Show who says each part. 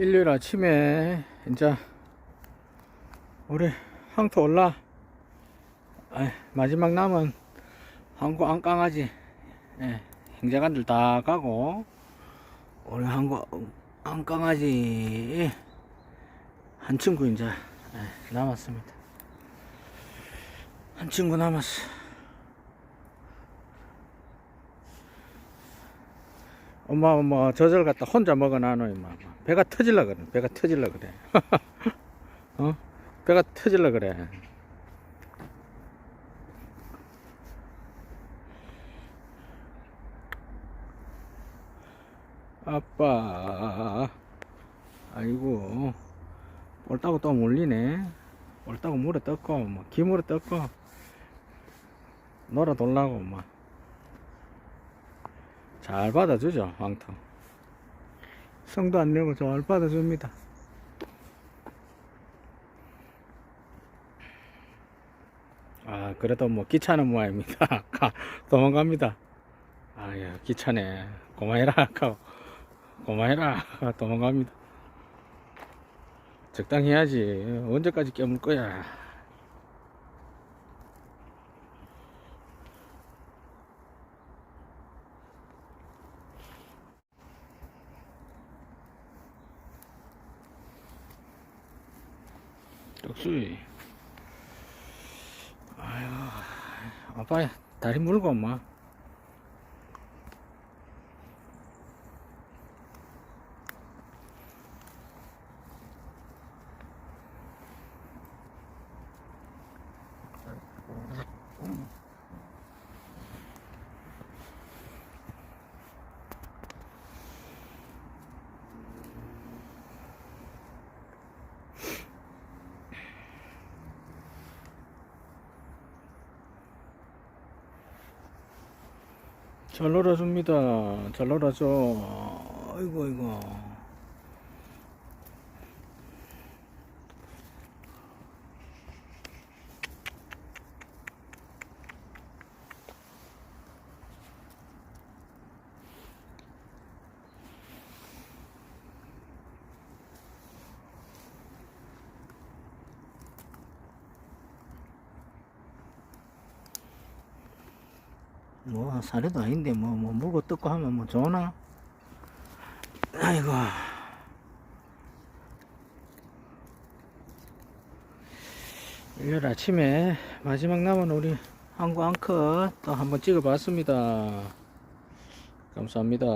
Speaker 1: 일요일 아침에 이제 우리 항토 올라. 아이, 마지막 남은 항구 안강아지 예, 행자관들 다 가고 우리 항구 안강아지 한 친구 이제 예, 남았습니다. 한 친구 남았어. 엄마 엄마 저절 갖다 혼자 먹어놔노 임마 배가 터질라 그래. 배가 터질라 그래. 어? 배가 터질라 그래. 아빠. 아이고. 옳다고 또 물리네. 옳다고 물에 떴고 뭐 기물에 떴고. 놀아 돌라고 뭐. 잘 받아주죠 왕통 성도 안 내고 잘 받아줍니다. 아 그래도 뭐 귀찮은 모양입니다. 가, 도망갑니다. 아야 귀찮네. 고마해라 하고 고마해라. 도망갑니다. 적당히 해야지. 언제까지 깨물 거야 떡수이 아유 아빠 다리 물고 엄마 잘 놀아줍니다. 잘 놀아줘. 아이고 아이고 뭐 사례도 아닌데 뭐, 뭐 물고 뜯고 하면 뭐 좋나? 아이고. 일요일 아침에 마지막 남은 우리 항구 앙컷 또 한번 찍어 봤습니다. 감사합니다